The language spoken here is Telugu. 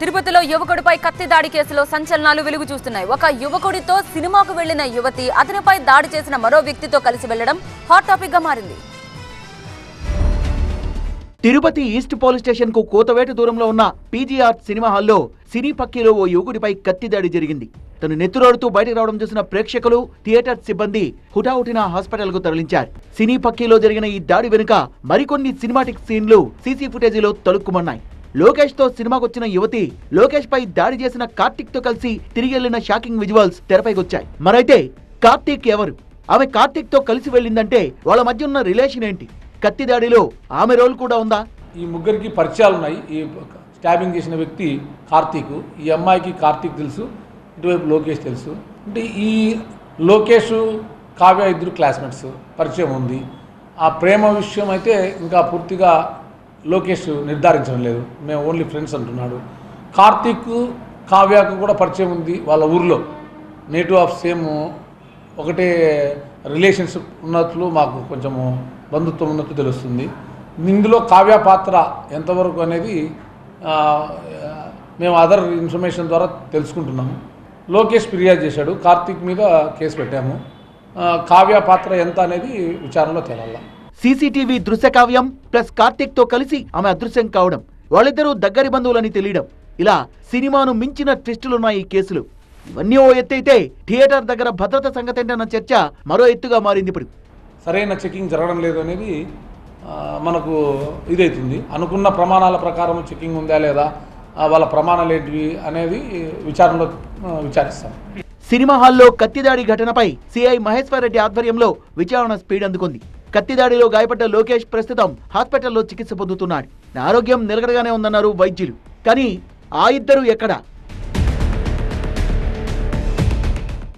తిరుపతిలో యువకుడిపై కత్తి దాడి కేసులో సంచలనాలు వెలుగు చూస్తున్నాయి ఒక యువకుడితో సినిమాకు వెళ్ళిన యువతి అతనిపై దాడి చేసిన మరో వ్యక్తితో కలిసి వెళ్ళడం హాట్ టాపిక్గా మారింది. తిరుపతి ఈస్ట్ పోలీస్ స్టేషన్కు కోతవేట దూరంలో ఉన్న పీజీఆర్ సినిమా హాల్లో సినీ పక్కీలో ఓ యువకుడిపై కత్తి దాడి జరిగింది. తను నెత్తురోడుతూ బయటకు రావడం చూసిన ప్రేక్షకులు థియేటర్ సిబ్బంది హుటాహుటిన హాస్పిటల్కు తరలించారు. సినీ పక్కీలో జరిగిన ఈ దాడి వెనుక మరికొన్ని సినిమాటిక్ సీన్లు సీసీ ఫుటేజీలో తలుక్కుమన్నాయి. లోకేష్తో సినిమాకొచ్చిన యువతి లోకేష్ పై దాడి చేసిన కార్తిక్తో కలిసి తిరిగి వెళ్ళిన షాకింగ్ విజువల్స్ తెరపైకొచ్చాయి. మరైతే కార్తీక్ ఎవరు? ఆమె కార్తీక్తో కలిసి వెళ్ళిందంటే వాళ్ళ మధ్య ఉన్న రిలేషన్ ఏంటి? కత్తి దాడిలో ఆమె రోల్ కూడా ఉందా? ఈ ముగ్గురికి పరిచయాలు ఉన్నాయి ఈ స్టాబింగ్ చేసిన వ్యక్తి కార్తీక్ ఈ అమ్మాయికి కార్తీక్ తెలుసు ఇటువైపు లోకేష్ తెలుసు. అంటే ఈ లోకేష్ కావ్య ఇద్దరు క్లాస్మేట్స్ పరిచయం ఉంది. ఆ ప్రేమ విషయం అయితే ఇంకా పూర్తిగా లోకేష్ నిర్ధారించడం లేదు. మేము ఓన్లీ ఫ్రెండ్స్ అంటున్నాడు. కార్తీక్ కావ్యకు కూడా పరిచయం ఉంది వాళ్ళ ఊర్లో. నేటివ్ ఆఫ్ సేమ్ ఒకటే రిలేషన్షిప్ ఉన్నట్లు మాకు కొంచెము బంధుత్వం ఉన్నట్టు తెలుస్తుంది. ఇందులో కావ్య పాత్ర ఎంతవరకు అనేది మేము అదర్ ఇన్ఫర్మేషన్ ద్వారా తెలుసుకుంటున్నాము. లోకేష్ ఫిర్యాదు చేశాడు. కార్తీక్ మీద కేసు పెట్టాము. కావ్య పాత్ర ఎంత అనేది విచారణలో తేలాలా. సీసీటీవీ దృశ్య కావ్యం ప్లస్ కార్తిక్తో కలిసి ఆమె అదృశ్యం కావడం వాళ్ళిద్దరూ దగ్గరి బంధువులని తెలియడం. ఇలా సినిమాను మించిన ట్విస్టులున్నాయి ఈ కేసులు. ఇవన్నీ ఓ ఎత్తైతే థియేటర్ దగ్గర భద్రత సంగతేంటన్న చర్చ మరో ఎత్తుగా మారింది ఇప్పుడు. సరైన చెకింగ్ జరగడం లేదు అనేది మనకు ఇదవుతుంది అనుకున్న ప్రమాణాల ప్రకారం చెకింగ్ ఉందా లేదా వాళ్ళ ప్రమాణాలు ఏంటివి అనేది విచారణలో విచారిస్తాం. సినిమా హాల్లో కత్తిదాడి ఘటనపై సిఐ మహేశ్వర్ రెడ్డి ఆధ్వర్యంలో విచారణ స్పీడ్ అందుకుంది. కత్తిదాడిలో గాయపడ్డ లోకేష్ ప్రస్తుతం హాస్పిటల్లో చికిత్స పొందుతున్నాడు. ఆరోగ్యం నిలకడగానే ఉందన్నారు వైద్యులు. కానీ ఆ ఇద్దరు ఎక్కడ?